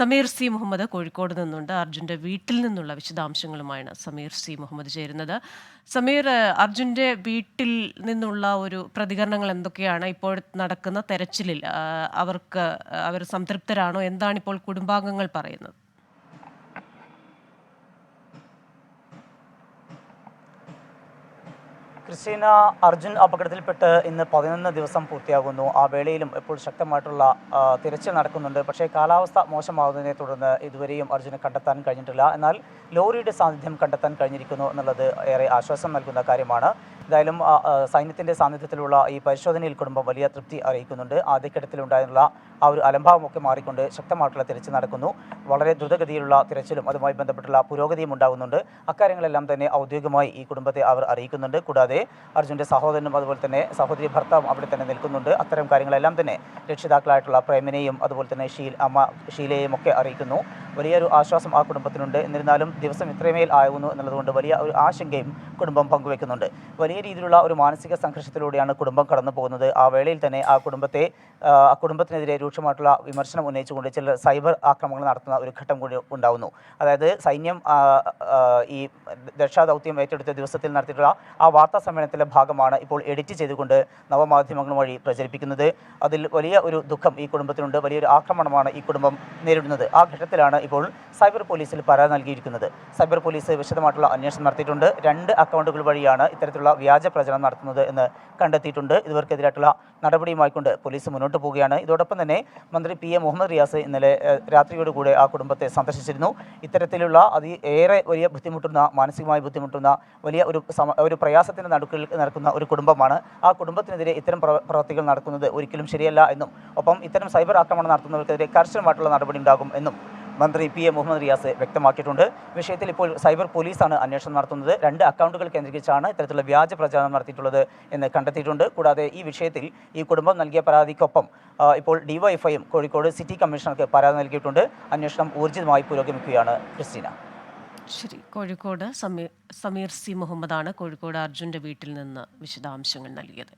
Sameer C Muhammad Kozhikode നിന്നുണ്ട്. അർജുന്റെ വീട്ടിൽ നിന്നുള്ള വിശദാംശങ്ങളുമാണ് സമീർ സി മുഹമ്മദ് ചേരുന്നത്. സമീർ അർജുന്റെ വീട്ടിൽ നിന്നുള്ള ഒരു പ്രതികരണങ്ങൾ എന്തൊക്കെയാണ് ഇപ്പോൾ നടക്കുന്ന തെരച്ചിലിൽ? അവർക്ക് അവർ സംതൃപ്തരാണോ? എന്താണ് ഇപ്പോൾ കുടുംബാംഗങ്ങൾ പറയുന്നത്? ക്രിസ്റ്റീന അർജുൻ അപകടത്തിൽപ്പെട്ട് ഇന്ന് പതിനൊന്ന് ദിവസം പൂർത്തിയാകുന്നു. ആ വേളയിലും ഇപ്പോൾ ശക്തമായിട്ടുള്ള തിരച്ചിൽ നടക്കുന്നുണ്ട്. പക്ഷേ കാലാവസ്ഥ മോശമാകുന്നതിനെ തുടർന്ന് ഇതുവരെയും അർജുനെ കണ്ടെത്താൻ കഴിഞ്ഞിട്ടില്ല. എന്നാൽ ലോറിയുടെ സാന്നിധ്യം കണ്ടെത്താൻ കഴിഞ്ഞിരിക്കുന്നു എന്നുള്ളത് ഏറെ ആശ്വാസം നൽകുന്ന കാര്യമാണ്. എന്തായാലും സൈന്യത്തിന്റെ സാന്നിധ്യത്തിലുള്ള ഈ പരിശോധനയിൽ കുടുംബം വലിയ തൃപ്തി അറിയിക്കുന്നുണ്ട്. ആദ്യഘട്ടത്തിലുണ്ടായിരുന്ന ആ ഒരു അലംഭാവമൊക്കെ മാറിക്കൊണ്ട് ശക്തമായിട്ടുള്ള തിരച്ചിൽ നടക്കുന്നു. വളരെ ദ്രുതഗതിയിലുള്ള തിരച്ചിലും അതുമായി ബന്ധപ്പെട്ടുള്ള പുരോഗതിയും ഉണ്ടാകുന്നുണ്ട്. അക്കാര്യങ്ങളെല്ലാം തന്നെ ഔദ്യോഗികമായി ഈ കുടുംബത്തെ അവർ അറിയിക്കുന്നുണ്ട്. കൂടാതെ അർജുന്റെ സഹോദരനും അതുപോലെ തന്നെ സഹോദരി ഭർത്താവും അവിടെ തന്നെ നിൽക്കുന്നുണ്ട്. അത്തരം കാര്യങ്ങളെല്ലാം തന്നെ രക്ഷിതാക്കളായിട്ടുള്ള പ്രേമിനെയും അതുപോലെ തന്നെ ഷീൽ അമ്മ ഷീലയെയും ഒക്കെ അറിയിക്കുന്നു. വലിയൊരു ആശ്വാസം ആ കുടുംബത്തിനുണ്ട്. എന്നിരുന്നാലും ദിവസം ഇത്രമേൽ ആകുന്നു എന്നുള്ളതുകൊണ്ട് വലിയ ഒരു ആശങ്കയും കുടുംബം പങ്കുവെക്കുന്നുണ്ട്. വലിയ രീതിയിലുള്ള ഒരു മാനസിക സംഘർഷത്തിലൂടെയാണ് കുടുംബം കടന്നു പോകുന്നത്. ആ വേളയിൽ തന്നെ ആ കുടുംബത്തെ ആ കുടുംബത്തിനെതിരെ രൂക്ഷമായിട്ടുള്ള വിമർശനം ഉന്നയിച്ചുകൊണ്ട് ചില സൈബർ ആക്രമണങ്ങൾ നടത്തുന്ന ഒരു ഘട്ടം കൂടി ഉണ്ടാവുന്നു. അതായത് സൈന്യം ഈ രക്ഷാദൗത്യം ഏറ്റെടുത്ത ദിവസത്തിൽ നടത്തിയിട്ടുള്ള ആ വാർത്താ സമ്മേളനത്തിലെ ഭാഗമാണ് ഇപ്പോൾ എഡിറ്റ് ചെയ്തുകൊണ്ട് നവമാധ്യമങ്ങൾ വഴി പ്രചരിപ്പിക്കുന്നത്. അതിൽ വലിയ ഒരു ദുഃഖം ഈ കുടുംബത്തിനുണ്ട്. വലിയൊരു ആക്രമണമാണ് ഈ കുടുംബം നേരിടുന്നത്. ആ ഘട്ടത്തിലാണ് ഇപ്പോൾ സൈബർ പോലീസിൽ പരാതി നൽകിയിരിക്കുന്നത്. സൈബർ പോലീസ് വിശദമായിട്ടുള്ള അന്വേഷണം നടത്തിയിട്ടുണ്ട്. രണ്ട് അക്കൗണ്ടുകൾ വഴിയാണ് ഇത്തരത്തിലുള്ള വ്യാജ പ്രചരണം നടത്തുന്നത് എന്ന് കണ്ടെത്തിയിട്ടുണ്ട്. ഇവർക്കെതിരായിട്ടുള്ള നടപടിയുമായിക്കൊണ്ട് പോലീസ് മുന്നോട്ട് പോവുകയാണ്. ഇതോടൊപ്പം തന്നെ മന്ത്രി പി എ മുഹമ്മദ് റിയാസ് ഇന്നലെ രാത്രിയോടുകൂടെ ആ കുടുംബത്തെ സന്ദർശിച്ചിരുന്നു. ഇത്തരത്തിലുള്ള അതി ഏറെ വലിയ ബുദ്ധിമുട്ടുന്ന മാനസികമായി ബുദ്ധിമുട്ടുന്ന വലിയ ഒരു ഒരു പ്രയാസത്തിന്റെ നടുക്കിൽ നടക്കുന്ന ഒരു കുടുംബമാണ് ആ കുടുംബത്തിനെതിരെ ഇത്തരം പ്രവ- പ്രവർത്തികൾ നടക്കുന്നത് ഒരിക്കലും ശരിയല്ല എന്നും ഒപ്പം ഇത്തരം സൈബർ ആക്രമണം നടത്തുന്നവർക്കെതിരെ കർശനമായിട്ടുള്ള നടപടി ഉണ്ടാകും എന്നും മന്ത്രി പി എ മുഹമ്മദ് റിയാസ് വ്യക്തമാക്കിയിട്ടുണ്ട്. വിഷയത്തിൽ ഇപ്പോൾ സൈബർ പോലീസാണ് അന്വേഷണം നടത്തുന്നത്. രണ്ട് അക്കൗണ്ടുകൾ കേന്ദ്രീകരിച്ചാണ് ഇത്തരത്തിലുള്ള വ്യാജ പ്രചാരണം നടത്തിയിട്ടുള്ളത് എന്ന് കണ്ടെത്തിയിട്ടുണ്ട്. കൂടാതെ ഈ വിഷയത്തിൽ ഈ കുടുംബം നൽകിയ പരാതിക്കൊപ്പം ഇപ്പോൾ ഡിവൈഎഫ്ഐയും കോഴിക്കോട് സിറ്റി കമ്മീഷണർക്ക് പരാതി നൽകിയിട്ടുണ്ട്. അന്വേഷണം ഊർജിതമായി പുരോഗമിക്കുകയാണ് ക്രിസ്റ്റീന. ശരി. കോഴിക്കോട് സമീർ സമീർ സി മുഹമ്മദാണ് കോഴിക്കോട് അർജുന്റെ വീട്ടിൽ നിന്ന് വിശദാംശങ്ങൾ നൽകിയത്.